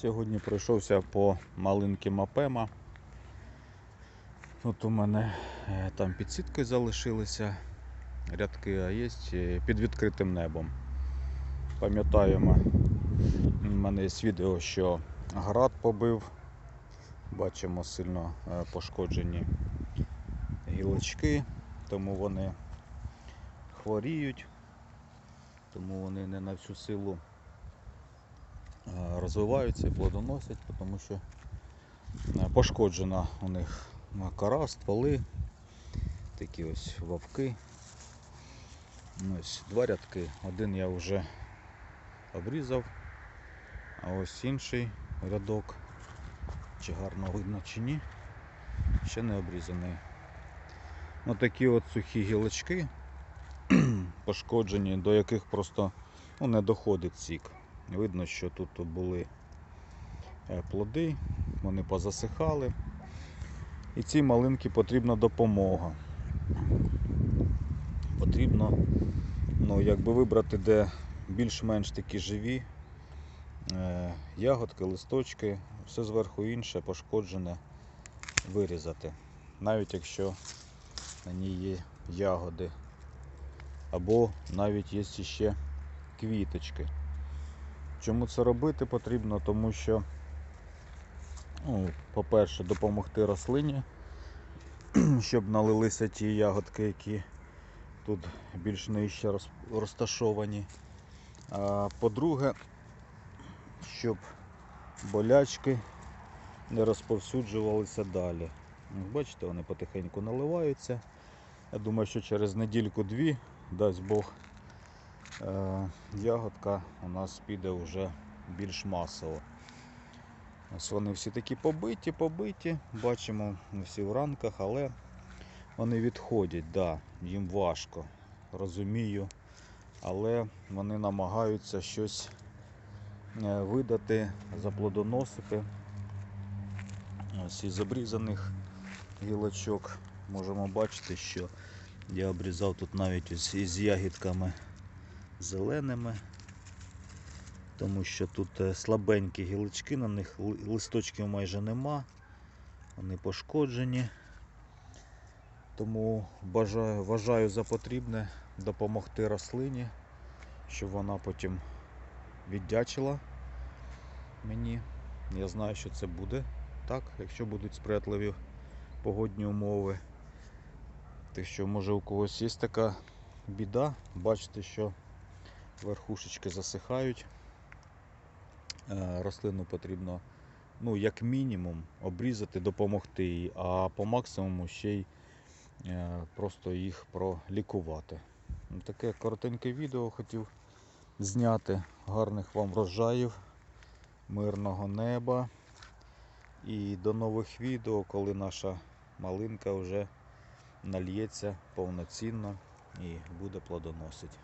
Сьогодні пройшовся по малинким Апема. Тут у мене е, там під сіткою залишилися рядки, а є е, під відкритим небом. Пам'ятаємо, у мене є відео, що град побив. Бачимо сильно е, пошкоджені гілочки, тому вони хворіють, тому вони не на всю силу розвиваються і плодоносять, тому що е, пошкоджена у них кора, стволи, такі ось вовки. Ось два рядки. Один я вже обрізав, а ось інший рядок, чи гарно видно чи ні, ще не обрізаний. Ось такі от сухі гілочки, пошкоджені, до яких просто ну, не доходить сік. Видно, що тут були е, плоди, вони позасихали. І цій малинці потрібна допомога. Потрібно ну, якби вибрати, де більш-менш такі живі е, ягодки, листочки, все зверху інше пошкоджене вирізати. Навіть якщо на ній є ягоди. Або навіть є ще квіточки. Чому це робити потрібно? Тому що, ну, по-перше, допомогти рослині, щоб налилися ті ягодки, які тут більш нижче розташовані. А по-друге, щоб болячки не розповсюджувалися далі. Бачите, вони потихеньку наливаються. Я думаю, що через недільку-дві, дасть Бог, ягодка у нас піде вже більш масово. Ось вони всі такі побиті, побиті. Бачимо всі в ранках, але вони відходять, да, їм важко, розумію. Але вони намагаються щось е, видати, заплодоносити. Ось із обрізаних гілочок можемо бачити, що я обрізав тут навіть із ягідками зеленими, тому що тут е, слабенькі гілочки, на них листочків майже нема, вони пошкоджені. Тому бажаю, вважаю за потрібне допомогти рослині, щоб вона потім віддячила мені. Я знаю, що це буде так, якщо будуть сприятливі погодні умови. Так що, може у когось є така біда, бачите, що верхушечки засихають. Е, Рослину потрібно, ну, як мінімум, обрізати, допомогти їй, а по максимуму ще й е, просто їх пролікувати. Ну, Таке коротеньке відео хотів зняти. Гарних вам врожаїв, мирного неба. І до нових відео, коли наша малинка вже нальється повноцінно і буде плодоносити.